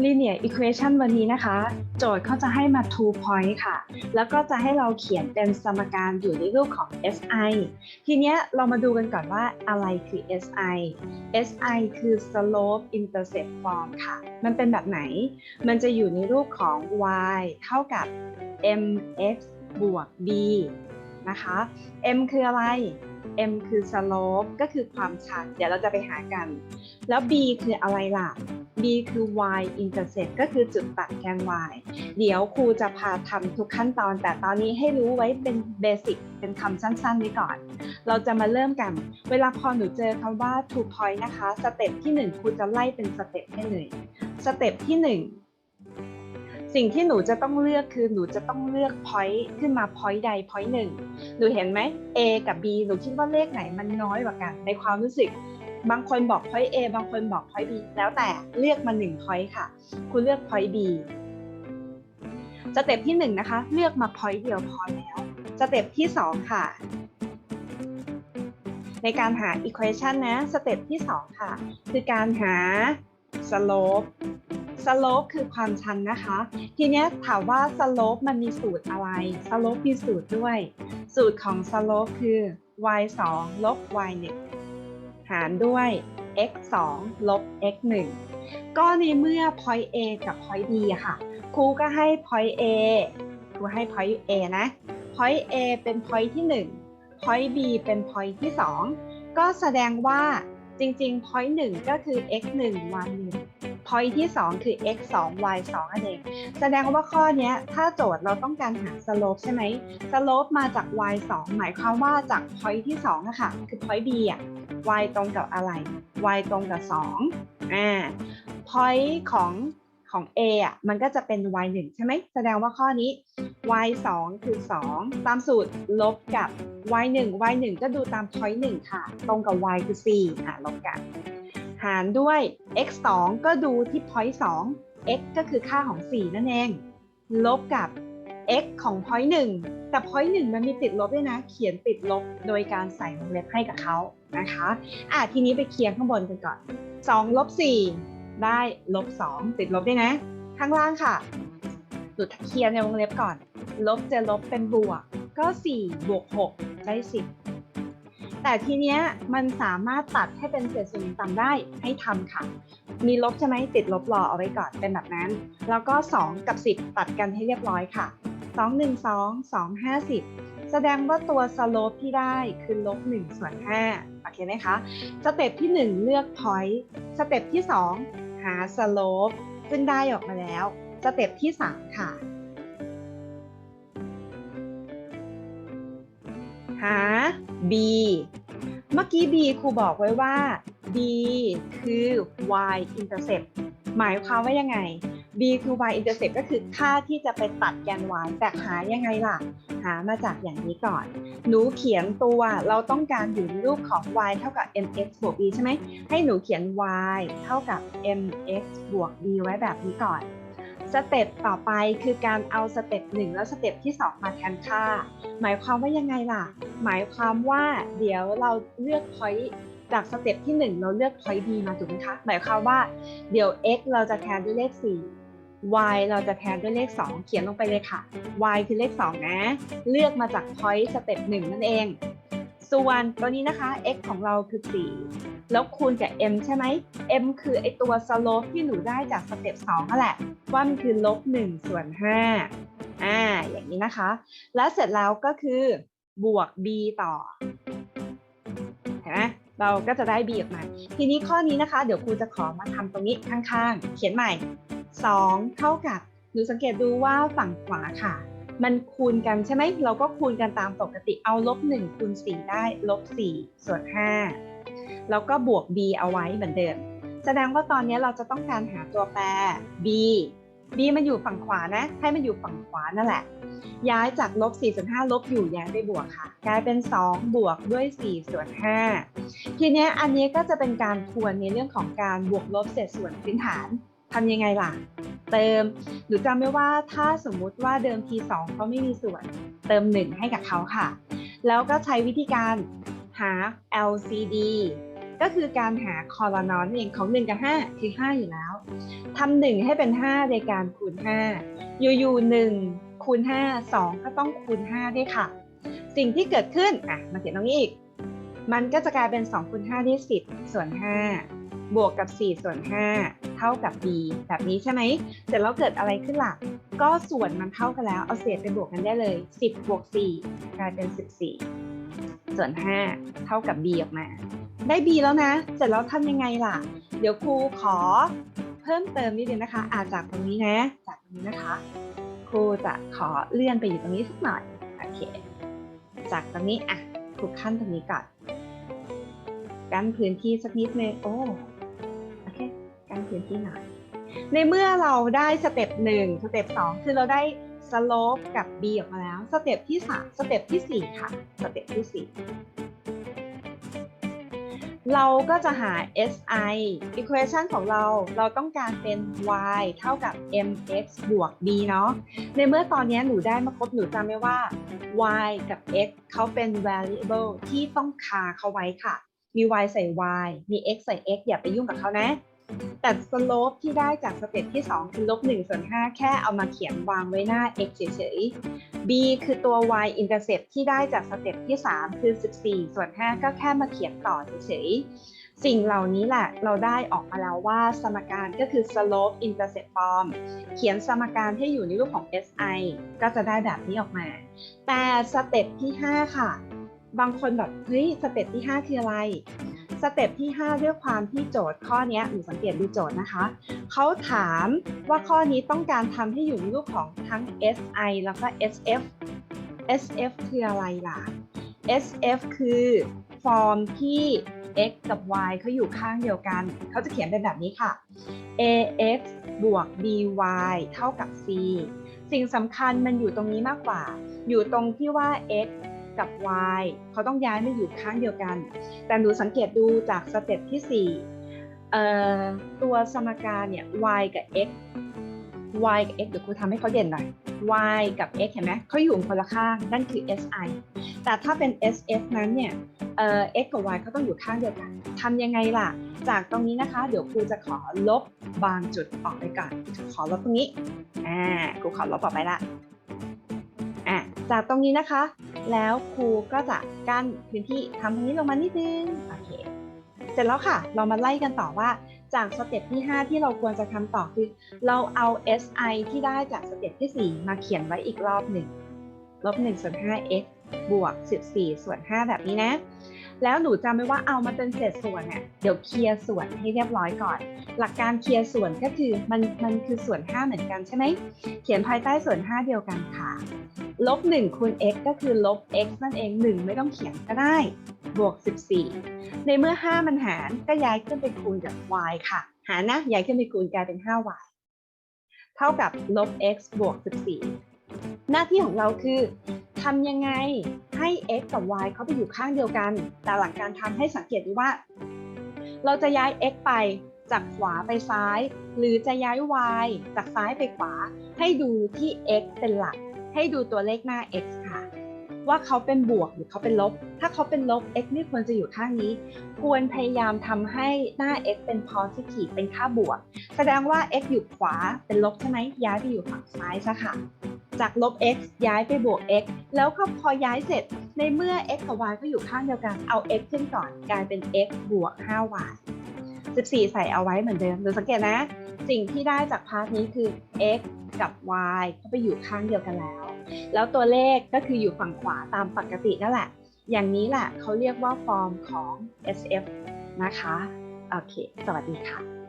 linear equation วันนี้นะคะ โจทย์เขาจะให้มา two point ค่ะ แล้วก็จะให้เราเขียนเป็นสมการอยู่ในรูปของ SI ทีเนี้ยเรามาดูกันก่อนว่าอะไรคือ SI SI คือ slope intercept form ค่ะ มันเป็นแบบไหน มันจะอยู่ในรูปของ y เท่ากับ mx บวก b นะคะ m คืออะไร m คือ slope ก็คือความชัน เดี๋ยวเราจะไปหากัน แล้ว b คืออะไรล่ะ b คือ y intercept ก็คือจุดตัดแกน y เดี๋ยวครูจะพาทำทุกขั้นตอน แต่ตอนนี้ให้รู้ไว้เป็นเบสิกเป็นคำสั้นๆไว้ก่อน เราจะมาเริ่มกัน เวลาพอหนูเจอคำว่า two point นะคะ สเต็ปที่ 1ครูจะไล่เป็นสเต็ปให้เลย สเต็ปที่ 1 สิ่งที่หนูจะต้องเลือกคือหนูจะต้องเลือก point ขึ้นมา point ใด point หนึ่งหนูเห็นไหม A กับ B หนูคิดว่าเลขไหนมันน้อยกว่ากัน ในความรู้สึก บางคนบอก point A บางคนบอก point B แล้วแต่เลือกมา1 point ค่ะ คุณเลือก point B สเต็ปที่1นะคะ เลือกมา point เดียวพอแล้ว สเต็ปที่ 2 ค่ะ ในการหา equation นะ สเต็ปที่ 2 ค่ะ คือการหา slope slope คือความชันนะคะ ทีนี้ถามว่า slope มันมีสูตรอะไร slope มีสูตรด้วย สูตรของ slope คือ y 2ลบ y 1หารด้วย x 2ลบ x 1ก็ในเมื่อ point A กับ point B ค่ะ ครูก็ให้ point A ครูให้ point A นะ point A เป็น point ที่ 1 point B เป็น point ที่ 2 ก็แสดงว่าจริงๆ point 1 ก็คือ x 1 y 1 point ที่ 2 คือ x 2 y 2นั่นเอง แสดงว่าข้อนี้ถ้าโจทย์เราต้องการหา slope ใช่ไหม slope มาจาก y 2หมายความว่าจาก point ที่2นะคะคือ point B อะ y ตรงกับอะไร y ตรงกับ 2อ่า point ของของ A อะ มันก็จะเป็น y 1ใช่ไหม แสดงว่าข้อนี้ y 2คือ 2 ตามสูตรลบกับ y 1 y 1ก็ดูตาม point 1ค่ะ ตรงกับ y คือ 4 อะ ลบกัน หารด้วย x 2ก็ดูที่ point 2 x ก็คือค่าของ 4 นั่นเอง ลบกับ x ของ point 1แต่ point 1มันมีติดลบด้วยนะ เขียนติดลบโดยการใส่วงเล็บให้กับเขานะคะอะทีนี้ไปเคลียร์ข้างบนกันก่อน2ลบ4ได้ลบ2ติดลบด้วยนะ ข้างล่างค่ะหนูเคลียร์ในวงเล็บก่อน ลบจะลบเป็นบวก ก็ 4 บวก 6 ได้ 10 แต่ทีเนี้ยมันสามารถตัดให้เป็นเศษส่วนต่างได้ให้ทำค่ะ มีลบใช่ไหมติดลบรอเอาไว้ก่อนเป็นแบบนั้น แล้วก็ 2 กับ 10 ตัดกันให้เรียบร้อยค่ะ 2 1 2 2 5 10 แสดงว่าตัวสโลปที่ได้คือลบ1ส่วน5โอเคไหมคะ สเต็ปที่ 1 เลือก point สเต็ปที่ 2 หาสโลปซึ่งได้ออกมาแล้ว สเต็ปที่ 3 ค่ะ หา b เมื่อกี้ b ครูบอกไว้ว่า b คือ y intercept หมายความว่ายังไง b คือ y intercept ก็คือค่าที่จะไปตัดแกน y แต่หายังไงล่ะ หามาจากอย่างนี้ก่อน หนูเขียนตัวเราต้องการอยู่ในรูปของ y เท่ากับ mx บวก b ใช่ไหม ให้หนูเขียน y เท่ากับ mx บวก b ไว้แบบนี้ก่อน สเต็ปต่อไปคือการเอาสเต็ปหนึ่งแล้วสเต็ปที่2มาแทนค่า หมายความว่ายังไงล่ะ หมายความว่าเดี๋ยวเราเลือก point จากสเต็ปที่ 1 เราเลือก point b มาถูกไหมคะ หมายความว่าเดี๋ยว x เราจะแทนด้วยเลข 4 y เราจะแทนด้วยเลข 2 เขียนลงไปเลยค่ะ y คือเลข 2 นะ เลือกมาจาก point สเต็ป1นั่นเอง ส่วนตัวนี้นะคะ x ของเราคือ 4 แล้วคูณกับ m ใช่ไหม m คือไอตัว slope ที่หนูได้จากสเต็ป2นั่นแหละว่ามันคือลบ1ส่วน5อ่าอย่างนี้นะคะ และเสร็จแล้วก็คือบวก b ต่อเห็นไหมเราก็จะได้ b ออกมาทีนี้ข้อนี้นะคะ เดี๋ยวครูจะขอมาทำตรงนี้ข้างๆ เขียนใหม่ 2 เท่ากับหนูสังเกตดูว่าฝั่งขวาค่ะ มันคูณกันใช่ไหม เราก็คูณกันตามปกติ เอาลบ1คูณ4ได้ลบ4ส่วน5แล้วก็บวก b เอาไว้เหมือนเดิม แสดงว่าตอนนี้เราจะต้องการหาตัวแปร b b มันอยู่ฝั่งขวานะ ให้มันอยู่ฝั่งขวานั่นแหละ ย้ายจากลบ4ส่วน5ลบอยู่ย้ายไปบวกค่ะ กลายเป็น 2 บวกด้วย4ส่วน5ทีนี้อันนี้ก็จะเป็นการทวนในเรื่องของการบวกลบเศษส่วนพื้นฐานทำยังไงล่ะ เติม หรือจำไว้ว่าถ้าสมมุติว่าเดิมที2เขาไม่มีส่วนเติม 1 ให้กับเขาค่ะ แล้วก็ใช้วิธีการหา LCD ก็คือการหาคอลานอนเองของ 1 กับ 5 คือ 5 อยู่แล้วทำหนึ่งให้เป็น5ในการคูณ 5 อยู่ๆ1คูณ 5 2 ก็ต้องคูณ 5 ด้วยค่ะ สิ่งที่เกิดขึ้นอะมาเขียนตรงนี้อีก มันก็จะกลายเป็น2คูณ5ที่10 ส่วน 5 บวกกับ 4 ส่วน 5 เท่ากับ b แบบนี้ใช่ไหมเสร็จแล้วเกิดอะไรขึ้นล่ะ ก็ส่วนมันเท่ากันแล้ว เอาเศษไปบวกกันได้เลย 10บวก4กลายเป็น 14 ส่วน 5 เท่ากับ b ออกมา ได้ b แล้วนะ เสร็จแล้วทำยังไงล่ะ เดี๋ยวครูขอเพิ่มเติมนิดนึงนะคะ อาจากตรงนี้นะ จากตรงนี้นะคะ ครูจะขอเลื่อนไปอยู่ตรงนี้สักหน่อยโอเค จากตรงนี้อะครูขั้นตรงนี้ก่อนกั้นพื้นที่สักนิดนึงโอ้ กั้นพื้นที่หน ในเมื่อเราได้สเต็ปหนึ่งสเต็ปสองคือเราได้สโลปกับ b ออกมาแล้ว สเต็ปที่สามสเต็ปที่สี่ค่ะ สเต็ปที่สี่เราก็จะหา si equation ของเรา เราต้องการเป็น y เท่ากับ mx บวก b เนาะ ในเมื่อตอนนี้หนูได้มาครบหนูจำไว้ว่า y กับ x เขาเป็น variable ที่ต้องคาเขาไว้ค่ะ มี y ใส่ y มี x ใส่ x อย่าไปยุ่งกับเขานะ แต่ slope ที่ได้จากสเต็ปที่ 2 คือลบ1ส่วน5แค่เอามาเขียนวางไว้หน้า x เฉยๆ b คือตัว y intercept ที่ได้จากสเต็ปที่ 3 คือ 14 ส่วน 5 ก็แค่มาเขียนต่อเฉยๆ สิ่งเหล่านี้แหละเราได้ออกมาแล้วว่าสมการก็คือ slope intercept form เขียนสมการให้อยู่ในรูปของ si ก็จะได้แบบนี้ออกมา แต่สเต็ปที่ 5 ค่ะ บางคนแบบเฮ้ยสเต็ปที่ 5 คืออะไร สเต็ปที่ 5 ด้วยความที่โจทย์ข้อนี้หนูสังเกตดูโจทย์นะคะ เขาถามว่าข้อนี้ต้องการทำให้อยู่ในรูปของทั้ง si แล้วก็ sf sf คืออะไรล่ะ sf คือฟอร์มที่ x กับ y เขาอยู่ข้างเดียวกัน เขาจะเขียนเป็นแบบนี้ค่ะ ax บวก by เท่ากับ c สิ่งสำคัญมันอยู่ตรงนี้มากกว่า อยู่ตรงที่ว่า x กับ y เขาต้องย้ายมาอยู่ข้างเดียวกัน แต่หนูสังเกตดูจากสเต็ปที่4เอ่อตัวสมการเนี่ย y กับ x y กับ x เดี๋ยวครูทำให้เขาเด่นหน่อย y กับ x เห็นไหมเขาอยู่คนละข้าง นั่นคือ si แต่ถ้าเป็น sf นั้นเนี่ยเอ่อ x กับ y เขาต้องอยู่ข้างเดียวกันทำยังไงล่ะ จากตรงนี้นะคะ เดี๋ยวครูจะขอลบบางจุดออกไปก่อน ขอลบตรงนี้ อ่า ครูขอลบออกไปละอะ จากตรงนี้นะคะ แล้วครูก็จะกั้นพื้นที่ทำตรงนี้ลงมานิดนึงโอเคเสร็จแล้วค่ะ เรามาไล่กันต่อว่าจากสเต็ปที่ 5 ที่เราควรจะทำต่อคือ เราเอา si ที่ได้จากสเต็ปที่ 4 มาเขียนไว้อีกรอบหนึ่งลบ1ส่วน 5x บวก 14 ส่วน 5 แบบนี้นะ แล้วหนูจำไว้ว่าเอามาเป็นเศษส่วนเนี่ยเดี๋ยวเคลียร์ส่วนให้เรียบร้อยก่อน หลักการเคลียร์ส่วนก็คือมันมันคือส่วน 5 เหมือนกันใช่ไหมเขียนภายใต้ส่วน 5 เดียวกันค่ะลบ1คูณ x ก็คือลบ x นั่นเอง 1 ไม่ต้องเขียนก็ได้ บวก 14 ในเมื่อ 5 มันหารก็ย้ายขึ้นไปคูณกับ y ค่ะ หารนะย้ายขึ้นไปคูณกลายเป็น 5y เท่ากับลบ x บวก 14 หน้าที่ของเราคือ ทำยังไงให้ x กับ y เขาไปอยู่ข้างเดียวกัน แต่หลักการทำให้สังเกตดูว่า เราจะย้าย x ไปจากขวาไปซ้าย หรือจะย้าย y จากซ้ายไปขวา ให้ดูที่ x เป็นหลัก ให้ดูตัวเลขหน้า x ค่ะ ว่าเขาเป็นบวกหรือเขาเป็นลบ ถ้าเขาเป็นลบ x ไม่ควรจะอยู่ข้างนี้ ควรพยายามทำให้หน้า x เป็น positive เป็นค่าบวก แสดงว่า x อยู่ขวาเป็นลบใช่ไหมย้ายไปอยู่ฝั่งซ้ายซะค่ะ จากลบ x ย้ายไปบวก x แล้วก็พอย้ายเสร็จ ในเมื่อ x กับ y ก็อยู่ข้างเดียวกัน เอา x ขึ้นก่อน กลายเป็น x บวก 5y 14 ใส่เอาไว้เหมือนเดิมดูสังเกตนะ สิ่งที่ได้จากพาร์ทนี้คือ x กับ y เขาไปอยู่ข้างเดียวกันแล้ว แล้วตัวเลขก็คืออยู่ฝั่งขวาตามปกตินั่นแหละ อย่างนี้แหละเขาเรียกว่าฟอร์มของ SF นะคะ โอเค สวัสดีค่ะ